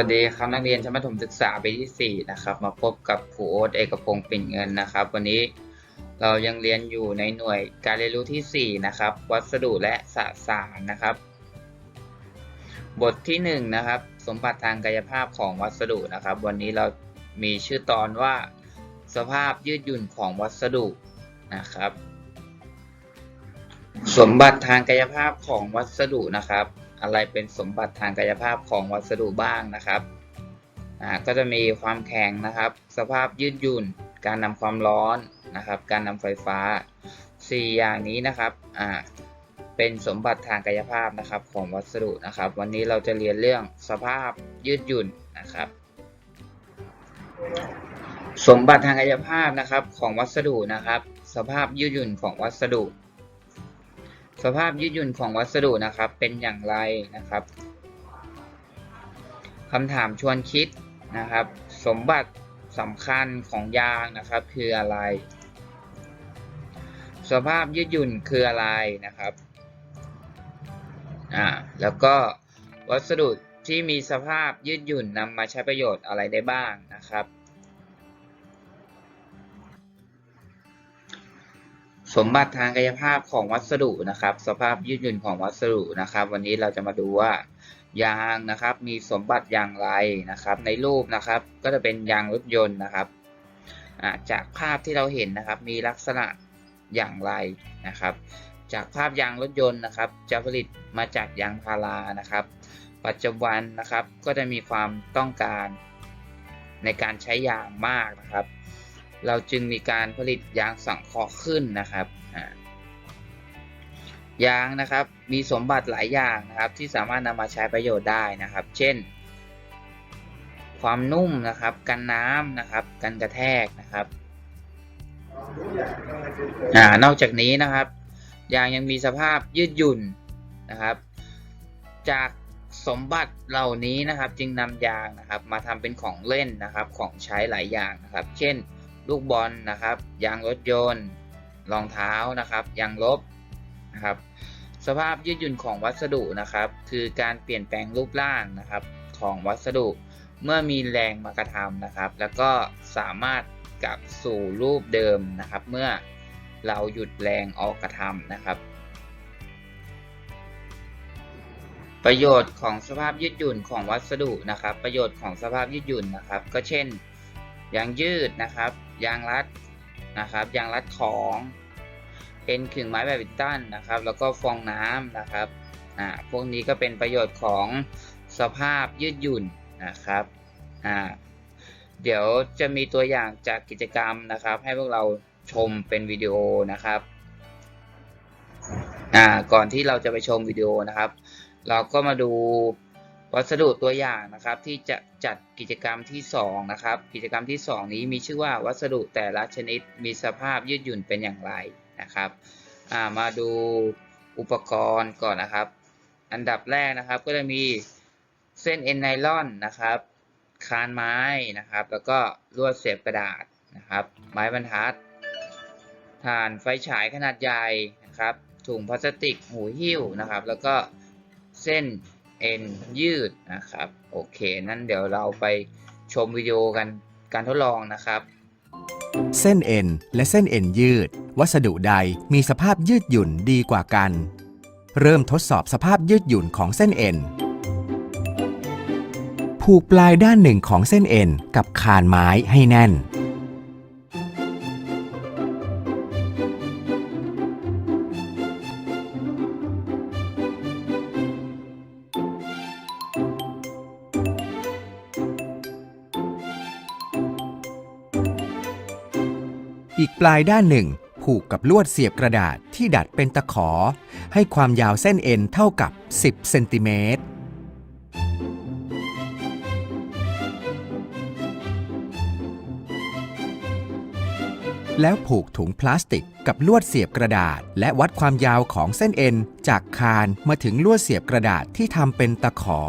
สวัสดีครับนักเรียนชั้นประถมศึกษาปีที่ 4 นะครับ มาพบกับครูโอ๊ตเอกพงศ์ปิ่นเงินนะครับ วันนี้เรายังเรียนอยู่ในหน่วยการเรียนรู้ที่ 4 นะครับ วัสดุและสสารนะครับ บทที่1นะครับสมบัติทางกายภาพของวัสดุนะครับ วันนี้เรามีชื่อตอนว่า สภาพยืดหยุ่นของวัสดุนะครับ สมบัติทางกายภาพของวัสดุนะครับ อะไรเป็นสมบัติทางกายภาพของวัสดุบ้างนะครับอ่าก็จะมีความแข็งนะครับ สภาพยืดหยุ่น การนำความร้อนนะครับ การนำไฟฟ้า 4 อย่างนี้นะครับอ่าเป็นสมบัติทางกายภาพนะครับของวัสดุนะครับ วันนี้เราจะเรียนเรื่องสภาพยืดหยุ่นนะครับ สมบัติทางกายภาพนะครับของวัสดุนะครับ สภาพยืดหยุ่นของวัสดุ สภาพยืดหยุ่นของวัสดุนะครับเป็นอย่างไรนะครับคำถามชวนคิดนะครับ สมบัติสำคัญของยางนะครับคืออะไร สภาพยืดหยุ่นคืออะไรนะครับอ่าแล้วก็วัสดุที่มีสภาพยืดหยุ่นนำมาใช้ประโยชน์อะไรได้บ้างนะครับ สมบัติทางกายภาพของวัสดุนะครับ สภาพยืดหยุ่นของวัสดุนะครับ วันนี้เราจะมาดูว่ายางนะครับ มีสมบัติอย่างไรนะครับ ในรูปนะครับ ก็จะเป็นยางรถยนต์นะครับจากภาพที่เราเห็นนะครับ มีลักษณะอย่างไรนะครับ จากภาพยางรถยนต์นะครับ จะผลิตมาจากยางพารานะครับ ปัจจุบันนะครับก็จะมีความต้องการในการใช้ยางมากนะครับ เราจึงมีการผลิตยางสังเคราะห์ขึ้นนะครับยางนะครับมีสมบัติหลายอย่างนะครับ ที่สามารถนำมาใช้ประโยชน์ได้นะครับ เช่น ความนุ่มนะครับ กันน้ำนะครับ กันกระแทกนะครับอนอกจากนี้นะครับยางยังมีสภาพยืดหยุ่นนะครับ จากสมบัติเหล่านี้นะครับ จึงนำยางนะครับ มาทำเป็นของเล่นนะครับ ของใช้หลายอย่างนะครับ เช่น ลูกบอลนะครับ ยางรถยนต์ รองเท้านะครับ ยางลบนะครับ สภาพยืดหยุ่นของวัสดุนะครับ คือการเปลี่ยนแปลงรูปร่างนะครับของวัสดุเมื่อมีแรงมากระทำนะครับ แล้วก็สามารถกลับสู่รูปเดิมนะครับ เมื่อเราหยุดแรงออกกระทำนะครับ ประโยชน์ของสภาพยืดหยุ่นของวัสดุนะครับ ประโยชน์ของสภาพยืดหยุ่นนะครับ ก็เช่นยางยืดนะครับ ยางรัดนะครับ ยางรัดของเอ็นขึงไม้แบบบิตันนะครับ แล้วก็ฟองน้ำนะครับอ่าพวกนี้ก็เป็นประโยชน์ของสภาพยืดหยุ่นนะครับอ่าเดี๋ยวจะมีตัวอย่างจากกิจกรรมนะครับ ให้พวกเราชมเป็นวิดีโอนะครับอ่าก่อนที่เราจะไปชมวิดีโอนะครับ เราก็มาดู วัสดุตัวอย่างนะครับที่จะจัดกิจกรรมที่2นะครับกิจกรรมที่ 2 นี้มีชื่อว่าวัสดุแต่ละชนิดมีสภาพยืดหยุ่นเป็นอย่างไรนะครับามาดูอุปกรณ์ก่อนนะครับ อันดับแรกนะครับก็จะมีเส้นเอ็นไนลอนนะครับคานไม้นะครับ แล้วก็ลวดเสียบกระดาษนะครับ ไม้บรรทัดถ่านไฟฉายขนาดใหญ่นะครับถุงพลาสติกหูหิ้วนะครับ แล้วก็เส้น เอ็นยืดนะครับ โอเค นั่นเดี๋ยวเราไปชมวิดีโอกันการทดลองนะครับ เส้นเอ็นและเส้นเอ็นยืด วัสดุใดมีสภาพยืดหยุ่นดีกว่ากัน เริ่มทดสอบสภาพยืดหยุ่นของเส้นเอ็นผูกปลายด้านหนึ่งของเส้นเอ็นกับคานไม้ให้แน่น ปลายด้านหนึ่ง ผูกกับลวดเสียบกระดาษที่ดัดเป็นตะขอ ให้ความยาวเส้นเอ็นเท่ากับ 10 เซนติเมตรแล้วผูกถุงพลาสติกกับลวดเสียบกระดาษ และวัดความยาวของเส้นเอ็น จากคานมาถึงลวดเสียบกระดาษที่ทำเป็นตะขอ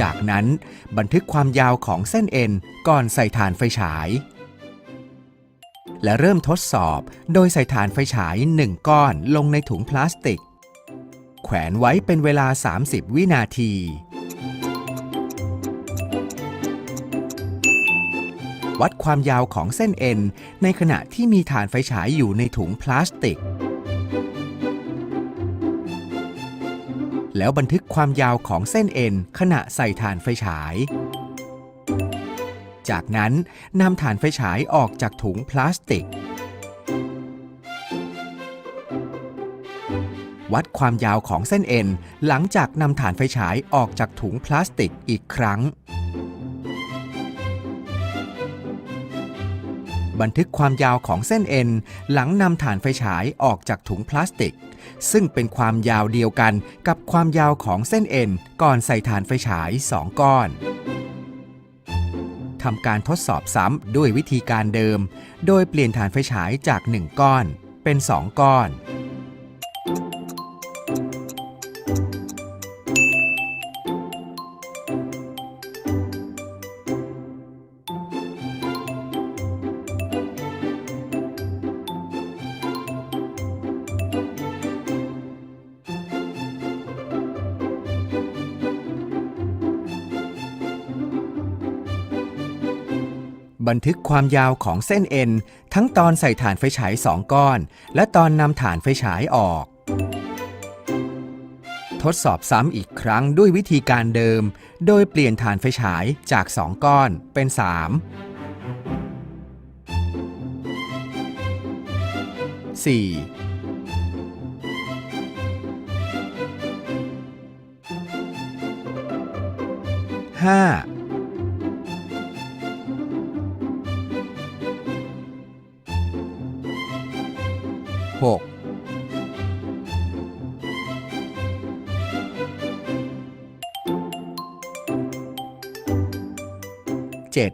จากนั้นบันทึกความยาวของเส้นเอ็นก่อนใส่ฐานไฟฉาย และเริ่มทดสอบโดยใส่ฐานไฟฉาย 1 ก้อนลงในถุงพลาสติก แขวนไว้เป็นเวลา 30 วินาที วัดความยาวของเส้นเอ็นในขณะที่มีฐานไฟฉายอยู่ในถุงพลาสติก แล้วบันทึกความยาวของเส้นเอ็นขณะใส่ฐานไฟฉาย จากนั้นนำฐานไฟฉายออกจากถุงพลาสติก วัดความยาวของเส้นเอ็นหลังจากนำฐานไฟฉายออกจากถุงพลาสติกอีกครั้งบันทึกความยาวของเส้นเอ็นหลังนำฐานไฟฉายออกจากถุงพลาสติก ซึ่งเป็นความยาวเดียวกันกับความยาวของเส้นเอ็นก่อนใส่ฐานไฟฉาย 2 ก้อนทำการทดสอบซ้ำด้วยวิธีการเดิม โดยเปลี่ยนฐานไฟฉายจาก 1 ก้อนเป็น 2 ก้อน บันทึกความยาวของเส้นเอ็น ทั้งตอนใส่ฐานไฟฉาย2ก้อน และตอนนำฐานไฟฉายออก ทดสอบซ้ำอีกครั้งด้วยวิธีการเดิม โดยเปลี่ยนฐานไฟฉายจาก 2 ก้อนเป็น 3 4ห้าหกเจ็ด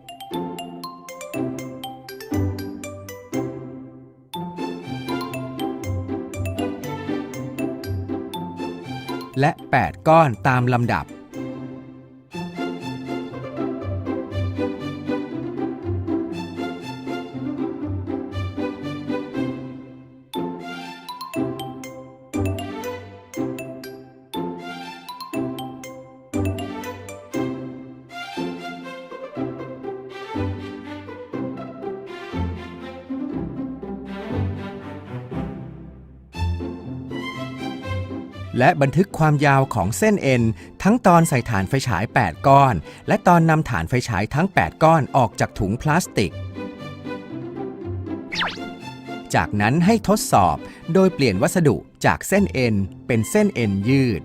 และ 8 ก้อนตามลำดับ และบันทึกความยาวของเส้นเอ็นทั้งตอนใส่ฐานไฟฉาย 8 ก้อน และตอนนำฐานไฟฉายทั้ง 8 ก้อนออกจากถุงพลาสติก จากนั้นให้ทดสอบโดยเปลี่ยนวัสดุจากเส้นเอ็นเป็นเส้นเอ็นยืด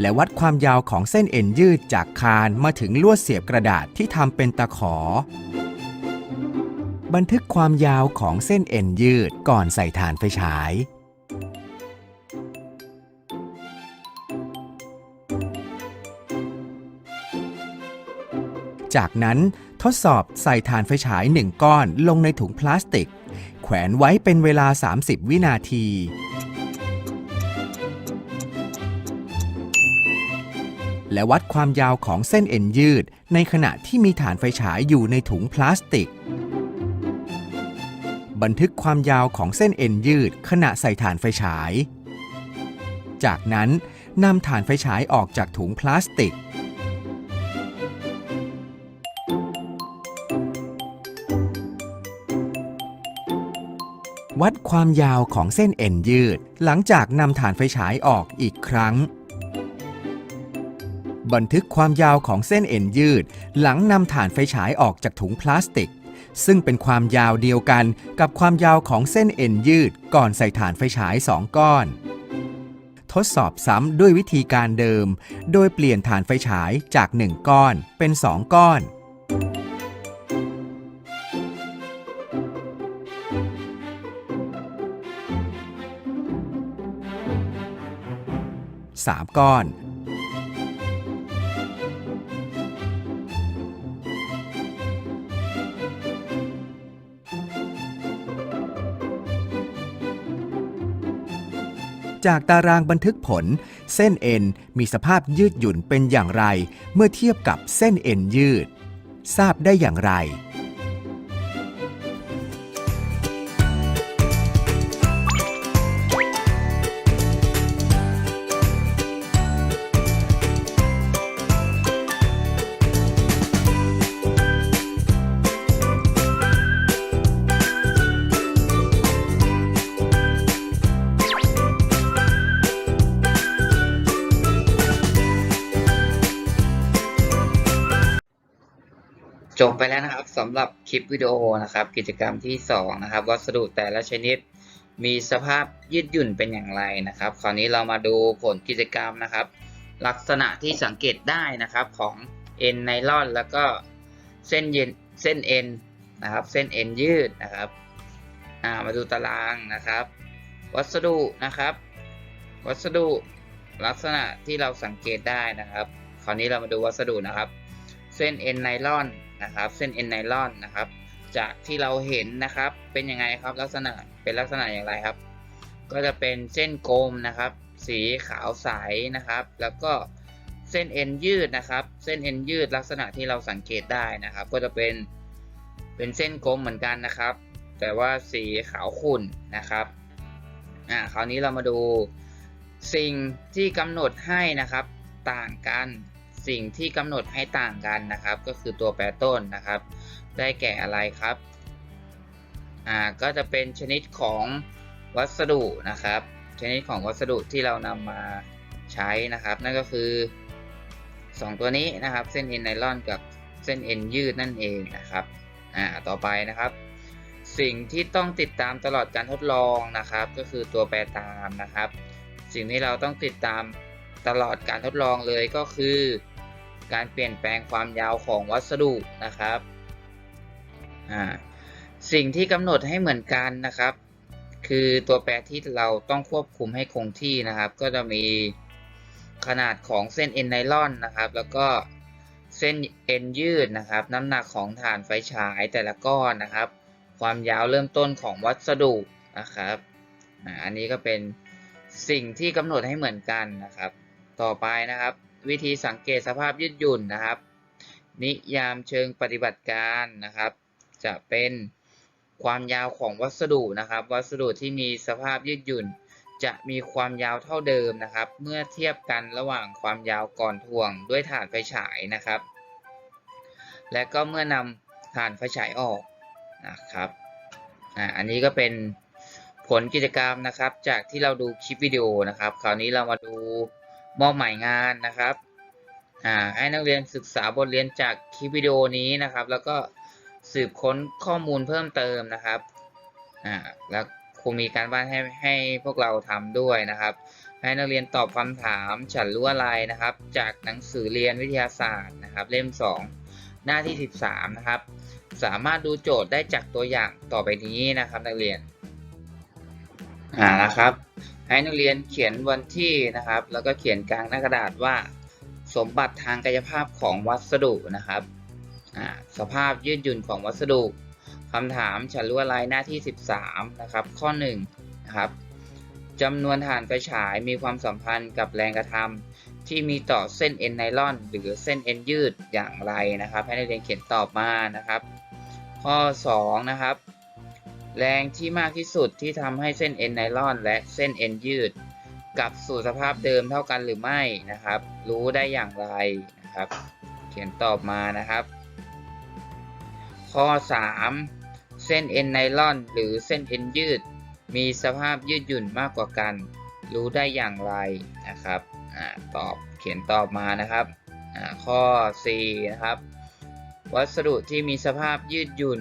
และวัดความยาวของเส้นเอ็นยืดจากคานมาถึงลวดเสียบกระดาษที่ทำเป็นตะขอ บันทึกความยาวของเส้นเอ็นยืดก่อนใส่ฐานไฟฉาย จากนั้นทดสอบใส่ฐานไฟฉาย1ก้อนลงในถุงพลาสติก แขวนไว้เป็นเวลา 30 วินาที และวัดความยาวของเส้นเอ็นยืด ในขณะที่มีฐานไฟฉายอยู่ในถุงพลาสติก บันทึกความยาวของเส้นเอ็นยืด ขณะใส่ฐานไฟฉาย จากนั้นนำฐานไฟฉายออกจากถุงพลาสติก วัดความยาวของเส้นเอ็นยืด หลังจากนำฐานไฟฉายออกอีกครั้ง บันทึกความยาวของเส้นเอ็นยืด หลังนำฐานไฟฉายออกจากถุงพลาสติก ซึ่งเป็นความยาวเดียวกันกับความยาวของเส้นเอ็นยืด ก่อนใส่ฐานไฟฉาย2ก้อน ทดสอบซ้ำด้วยวิธีการเดิม โดยเปลี่ยนฐานไฟฉายจาก 1 ก้อนเป็น 2 ก้อน3 ก้อน จากตารางบันทึกผล เส้นเอ็นมีสภาพยืดหยุ่นเป็นอย่างไร เมื่อเทียบกับเส้นเอ็นยืด ทราบได้อย่างไร จบไปแล้วนะครับสำหรับคลิปวิดีโอนะครับ กิจกรรมที่ 2 นะครับ วัสดุแต่ละชนิดมีสภาพยืดหยุ่นเป็นอย่างไรนะครับ คราวนี้เรามาดูผลกิจกรรมนะครับ ลักษณะที่สังเกตได้นะครับของเอ็นไนลอนแล้วก็เส้นเย็นเส้นเอ็นนะครับเส้นเอ็นยืดนะครับามาดูตารางนะครับ วัสดุนะครับ วัสดุลักษณะที่เราสังเกตได้นะครับ คราวนี้เรามาดูวัสดุนะครับ เส้นเอ็นไนลอน นะครับ เส้นเอ็นไนลอนนะครับ จากที่เราเห็นนะครับเป็นยังไงครับลักษณะเป็นลักษณะอย่างไรครับ ก็จะเป็นเส้นกลมนะครับ สีขาวใสนะครับ แล้วก็เส้นเอ็นยืดนะครับ เส้นเอ็นยืดลักษณะที่เราสังเกตได้นะครับ ก็จะเป็นเป็นเส้นกลมเหมือนกันนะครับ แต่ว่าสีขาวขุ่นนะครับอ่าคราวนี้เรามาดูสิ่งที่กำหนดให้นะครับต่างกัน สิ่งที่กำหนดให้ต่างกันนะครับ ก็คือตัวแปรต้นนะครับ ได้แก่อะไรครับอ่าก็จะเป็นชนิดของวัสดุนะครับ ชนิดของวัสดุที่เรานำมาใช้นะครับ นั่นก็คือ 2 ตัวนี้นะครับ เส้นเอ็นไนลอนกับเส้นเอ็นยืดนั่นเองนะครับอ่าต่อไปนะครับ สิ่งที่ต้องติดตามตลอดการทดลองนะครับ ก็คือตัวแปรตามนะครับ สิ่งที่เราต้องติดตามตลอดการทดลองเลยก็คือ การเปลี่ยนแปลงความยาวของวัสดุนะครับสิ่งที่กำหนดให้เหมือนกันนะครับ คือตัวแปรที่เราต้องควบคุมให้คงที่นะครับ ก็จะมีขนาดของเส้นเอ็นไนลอนนะครับ แล้วก็เส้นเอ็นยืดนะครับ น้ำหนักของฐานไฟฉายแต่ละก้อนนะครับ ความยาวเริ่มต้นของวัสดุนะครับอันนี้ก็เป็นสิ่งที่กำหนดให้เหมือนกันนะครับ ต่อไปนะครับ วิธีสังเกตสภาพยืดหยุ่นนะครับ นิยามเชิงปฏิบัติการนะครับ จะเป็นความยาวของวัสดุนะครับ วัสดุที่มีสภาพยืดหยุ่น จะมีความยาวเท่าเดิมนะครับ เมื่อเทียบกันระหว่างความยาวก่อนถ่วงด้วยถ่านไฟฉายนะครับ และก็เมื่อนำถ่านไฟฉายออกนะครับอ่าอันนี้ก็เป็นผลกิจกรรมนะครับ จากที่เราดูคลิปวิดีโอนะครับ คราวนี้เรามาดู มอบหมายงานนะครับอ่าให้นักเรียนศึกษาบทเรียนจากคลิปวิดีโอนี้นะครับ แล้วก็สืบค้นข้อมูลเพิ่มเติมนะครับอ่าแล้วครูมีการบ้านให้ให้พวกเราทำด้วยนะครับ ให้นักเรียนตอบคำถามฉันรู้อะไรนะครับ จากหนังสือเรียนวิทยาศาสตร์นะครับ เล่ม 2 หน้าที่ 13 นะครับ สามารถดูโจทย์ได้จากตัวอย่างต่อไปนี้นะครับ นักเรียนอ่านะครับ ให้นักเรียนเขียนวันที่นะครับ แล้วก็เขียนกลางหน้ากระดาษว่า สมบัติทางกายภาพของวัสดุนะครับ สภาพยืดหยุ่นของวัสดุคำถามฉันรู้อะไรหน้าที่ 13 นะครับ ข้อ1นะครับจำนวนฐานไฟฉายมีความสัมพันธ์กับแรงกระทำที่มีต่อเส้นเอ็นไนลอน หรือเส้นเอ็นยืดอย่างไรนะครับ ให้นักเรียนเขียนตอบมานะครับ ข้อ2นะครับ แรงที่มากที่สุดที่ทำให้เส้นเอ็นไนลอนและเส้นเอ็นยืดกลับสู่สภาพเดิมเท่ากันหรือไม่นะครับ รู้ได้อย่างไรนะครับ เขียนตอบมานะครับ ข้อ 3 เส้นเอ็นไนลอนหรือเส้นเอ็นยืด มีสภาพยืดหยุ่นมากกว่ากัน รู้ได้อย่างไรนะครับอาตอบเขียนตอบมานะครับอ่าข้อ 4 นะครับ วัสดุที่มีสภาพยืดหยุ่น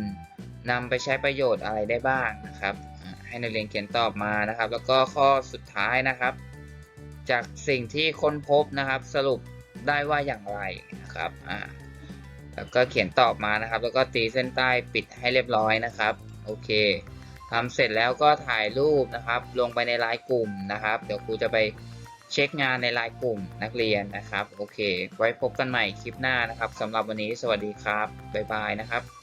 นำไปใช้ประโยชน์อะไรได้บ้างนะครับ ให้นักเรียนเขียนตอบมานะครับ แล้วก็ข้อสุดท้ายนะครับ จากสิ่งที่ค้นพบนะครับ สรุปได้ว่าอย่างไรนะครับอ่าแล้วก็เขียนตอบมานะครับ แล้วก็ตีเส้นใต้ปิดให้เรียบร้อยนะครับโอเคทำเสร็จแล้วก็ถ่ายรูปนะครับ ลงไปในไลน์กลุ่มนะครับ เดี๋ยวครูจะไปเช็คงานในไลน์กลุ่มนักเรียนนะครับ โอเค ไว้พบกันใหม่คลิปหน้านะครับสำหรับวันนี้สวัสดีครับ บ๊ายบายนะครับ